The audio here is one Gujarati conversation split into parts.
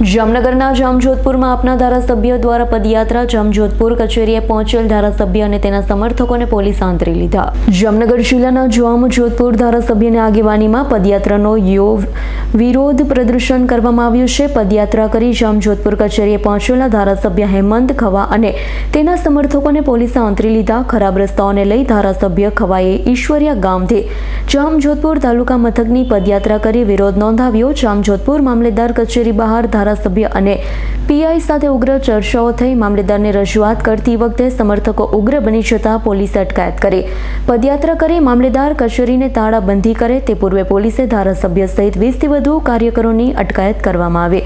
જામનગરના જામજોધપુરમાં આપના ધારાસભ્ય દ્વારા પદયાત્રા જામજોધપુર કચેરીએ પહોંચેલ ધારાસભ્ય અને તેના સમર્થકોને પોલીસ આંતરી લીધા. જામનગર જિલ્લાના જામજોધપુર ધારાસભ્યની આગેવાનીમાં પદયાત્રાનો યો વિરોધ પ્રદર્શન કરવામાં આવ્યું છે. પદયાત્રા કરી જામજોધપુર કચેરીએ પહોંચેલા ધારાસભ્ય હેમંત ખવા અને તેના સમર્થકોને પોલીસે આંતરી લીધા. ખરાબ રસ્તાઓને લઈ ધારાસભ્ય ખવાએ ઈશ્વરિયા ગામથી જામજોધપુર તાલુકા મથકની પદયાત્રા કરી વિરોધ નોંધાવ્યો. જામજોધપુર મામલેદાર કચેરી બહાર ધારાસભ્ય અને પીઆઈ સાથે ઉગ્ર ચર્ચાઓ થઈ. મામલેદારને રજૂઆત કરતી વખતે સમર્થકો ઉગ્ર બની જતાં પોલીસે અટકાયત કરી. પદયાત્રા કરી મામલેદાર કચેરીને તાળાબંધી કરે તે પૂર્વે પોલીસે ધારાસભ્ય સહિત વીસથી વધુ કાર્યકરોની અટકાયત કરવામાં આવી.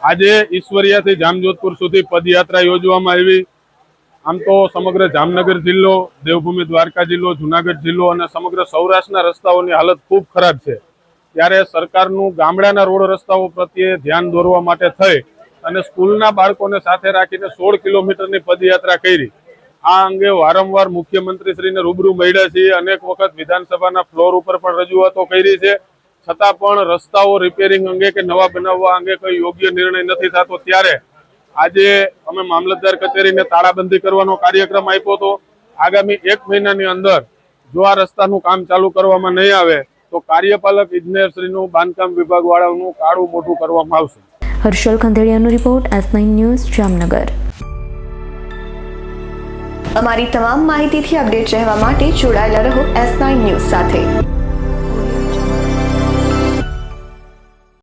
આજે ઈશ્વરિયાથી જામજોધપુર સુધી પદયાત્રા યોજવામાં આવી. આમ તો સમગ્ર જામનગર જિલ્લો, દેવભૂમિ દ્વારકા જિલ્લો, જુનાગઢ જિલ્લો અને સમગ્ર સૌરાષ્ટ્રના રસ્તાઓની હાલત ખૂબ ખરાબ છે. ત્યારે સરકારનું ગામડાના રોડ રસ્તાઓ પ્રત્યે ધ્યાન દોરવા માટે થઈ અને સ્કૂલના બાળકોને સાથે રાખીને સોળ કિલોમીટરની પદયાત્રા કરી. આ અંગે વારંવાર મુખ્યમંત્રીશ્રીને રૂબરૂ મળ્યા છીએ. અનેક વખત વિધાનસભાના ફ્લોર ઉપર પણ રજૂઆતો કરી છે. છતાં પણ રસ્તાઓ રિપેરિંગ અંગે કે નવા બનાવવા અંગે કોઈ યોગ્ય નિર્ણય નથી થતો. ત્યારે આજે અમે મામલતદાર કચેરીને તાળાબંધી કરવાનો કાર્યક્રમ આપ્યો હતો. આગામી એક મહિનાની અંદર જો આ રસ્તાનું કામ ચાલુ કરવામાં નહીં આવે તો કાર્યપાલક ઇજનેરશ્રીનું બાંધકામ વિભાગ વાળાનું કાળું મોટું કરવામાં આવશે. Harshal ખંધેડિયાનો report S nine news, Jamnagar. અમારી તમામ માહિતીથી અપડેટ રહેવા માટે જોડાયેલા રહો એસ નાઇન ન્યૂઝ સાથે.